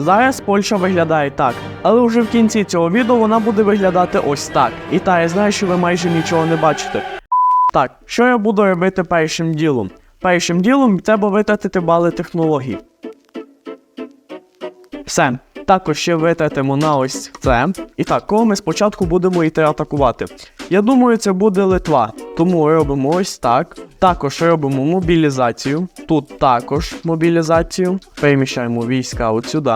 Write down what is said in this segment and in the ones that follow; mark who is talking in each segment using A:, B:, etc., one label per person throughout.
A: Зараз Польща виглядає так, але вже в кінці цього відео вона буде виглядати ось так. І та я знаю, що ви майже нічого не бачите. Так, що я буду робити першим ділом? Першим ділом треба витратити бали технологій. Все. Також ще витратимо на ось це. І так, кого ми спочатку будемо йти атакувати. Я думаю, це буде Литва. Тому робимо ось так. Також робимо мобілізацію. Тут також мобілізацію. Переміщаємо війська от сюди.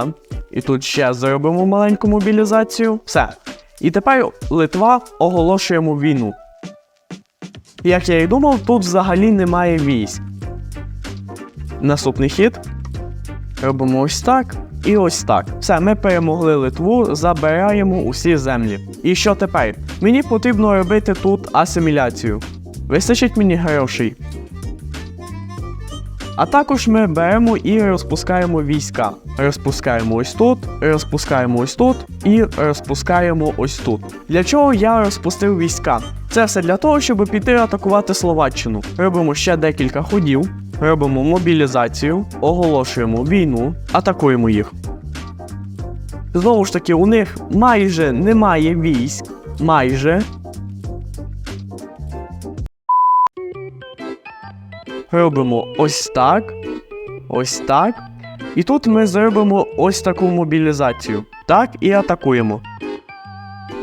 A: І тут ще зробимо маленьку мобілізацію. Все. І тепер Литва оголошуємо війну. Як я і думав, тут взагалі немає військ. Наступний хід. Робимо ось так і ось так. Все, ми перемогли Литву, забираємо усі землі. І що тепер? Мені потрібно робити тут асиміляцію. Вистачить мені грошей. А також ми беремо і розпускаємо війська. Розпускаємо ось тут, розпускаємо ось тут і розпускаємо ось тут. Для чого я розпустив війська? Це все для того, щоб піти атакувати Словаччину. Робимо ще декілька ходів, робимо мобілізацію, оголошуємо війну, атакуємо їх. Знову ж таки, у них майже немає військ. Майже. Робимо ось так. Ось так. І тут ми зробимо ось таку мобілізацію. Так, і атакуємо.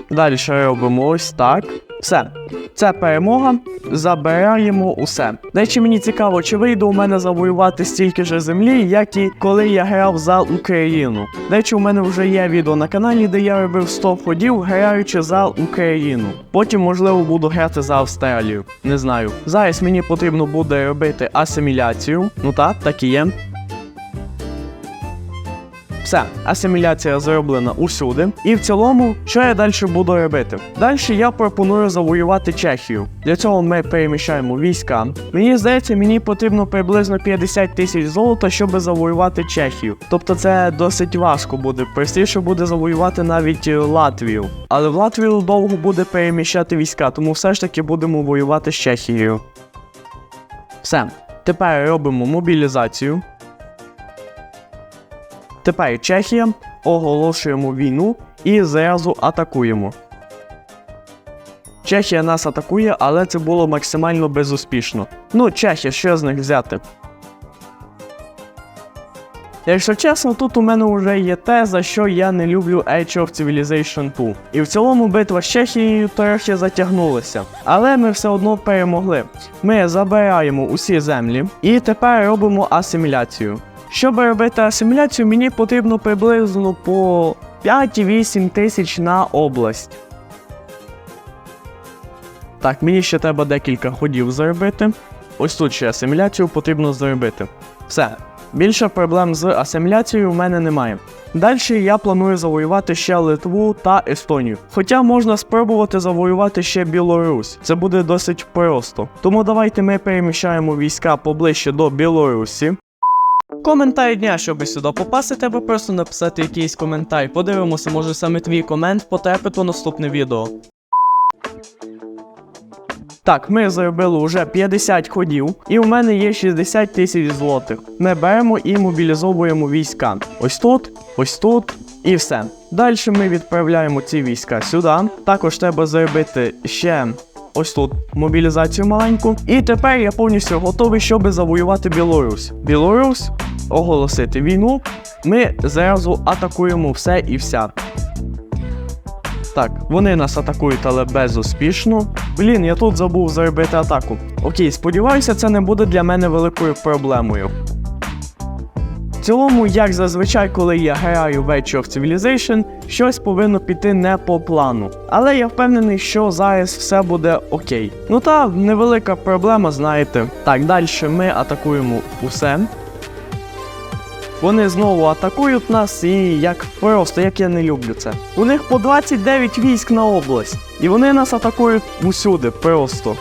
A: Далі робимо ось так. Все. Це перемога. Забираємо усе. До речі, мені цікаво, чи вийде у мене завоювати стільки ж землі, як і коли я грав за Україну. До речі, у мене вже є відео на каналі, де я робив 100 ходів, граючи за Україну. Потім, можливо, буду грати за Австралію. Не знаю. Зараз мені потрібно буде робити асиміляцію. Ну так, так і є. Все, асиміляція зроблена усюди. І в цілому, що я далі буду робити? Далі я пропоную завоювати Чехію. Для цього ми переміщаємо війська. Мені здається, мені потрібно приблизно 50 тисяч золота, щоб завоювати Чехію. Тобто це досить важко буде. Простіше буде завоювати навіть е, Латвію. Але в Латвію довго буде переміщати війська, тому все ж таки будемо воювати з Чехією. Все. Тепер робимо мобілізацію. Тепер Чехія, оголошуємо війну і зразу атакуємо. Чехія нас атакує, але це було максимально безуспішно. Ну, Чехія, що з них взяти? Якщо чесно, тут у мене вже є те, за що я не люблю Age of Civilization 2. І в цілому битва з Чехією трохи затягнулася. Але ми все одно перемогли. Ми забираємо усі землі і тепер робимо асиміляцію. Щоб робити асиміляцію, мені потрібно приблизно по 5-8 тисяч на область. Так, мені ще треба декілька ходів зробити. Ось тут ще асиміляцію потрібно зробити. Все. Більше проблем з асиміляцією в мене немає. Далі я планую завоювати ще Литву та Естонію. Хоча можна спробувати завоювати ще Білорусь. Це буде досить просто. Тому давайте ми переміщаємо війська поближче до Білорусі. Коментар дня, щоб сюди попасти, треба просто написати якийсь коментар. Подивимося, може саме твій комент потрапить у наступне відео. Так, ми зробили вже 50 ходів, і у мене є 60 тисяч злотих. Ми беремо і мобілізовуємо війська. Ось тут, ось тут і все. Далі ми відправляємо ці війська сюди. Також треба зробити ще ось тут мобілізацію маленьку. І тепер я повністю готовий, щоб завоювати Білорусь. Білорусь, оголосити війну. Ми зразу атакуємо все і вся. Так, вони нас атакують, але безуспішно. Блін, я тут забув зробити атаку. Окей, сподіваюся, це не буде для мене великою проблемою. В цілому, як зазвичай, коли я граю в Age of Civilization, щось повинно піти не по плану. Але я впевнений, що зараз все буде окей. Ну та невелика проблема, знаєте. Так, далі ми атакуємо усе. Вони знову атакують нас, і як просто, як я не люблю це. У них по 29 військ на область. І вони нас атакують усюди, просто.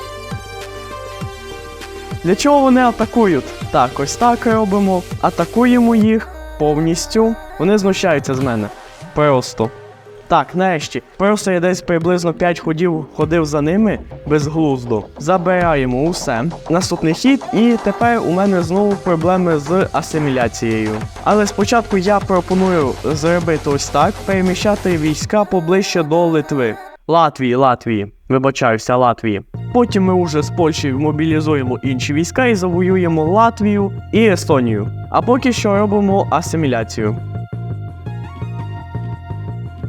A: Для чого вони атакують? Так, ось так робимо. Атакуємо їх повністю. Вони знущаються з мене. Просто. Так, нарешті. Просто я десь приблизно 5 ходів ходив за ними безглуздо. Забираємо усе. Наступний хід, і тепер у мене знову проблеми з асиміляцією. Але спочатку я пропоную зробити ось так: переміщати війська поближче до Литви. Латвії, Латвії. Вибачаюся, Латвії. Потім ми вже з Польщі мобілізуємо інші війська і завоюємо Латвію і Естонію. А поки що робимо асиміляцію.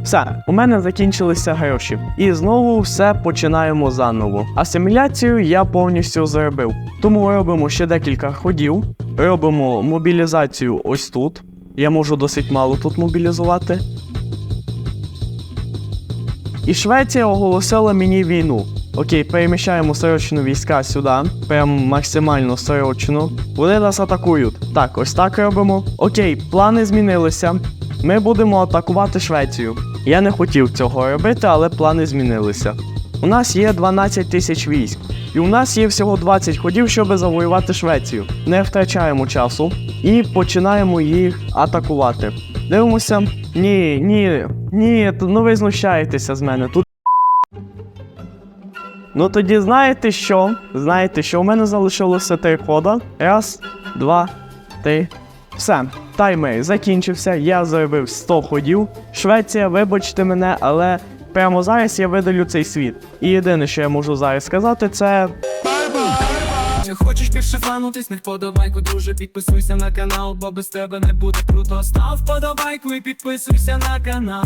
A: Все, у мене закінчилися гроші. І знову все починаємо заново. Асиміляцію я повністю зробив. Тому робимо ще декілька ходів. Робимо мобілізацію ось тут. Я можу досить мало тут мобілізувати. І Швеція оголосила мені війну. Окей, переміщаємо срочно війська сюди. Прям максимально срочно. Вони нас атакують. Так, ось так робимо. Окей, плани змінилися. Ми будемо атакувати Швецію. Я не хотів цього робити, але плани змінилися. У нас є 12 тисяч військ, і у нас є всього 20 ходів, щоб завоювати Швецію. Не втрачаємо часу і починаємо їх атакувати. Дивимося. Ні, ні, ні, ну ви знущаєтеся з мене. Тут. Ну тоді знаєте що? Знаєте, що у мене залишилося три хода. Раз, два, три. Все, таймер закінчився, я зробив 100 ходів. Швеція, вибачте мене, але прямо зараз я видалю цей світ. І єдине, що я можу зараз сказати, це.
B: Хочеш більше фану, тисни вподобайку, друже, підписуйся на канал, бо без тебе не буде круто. Став вподобайку і підписуйся на канал.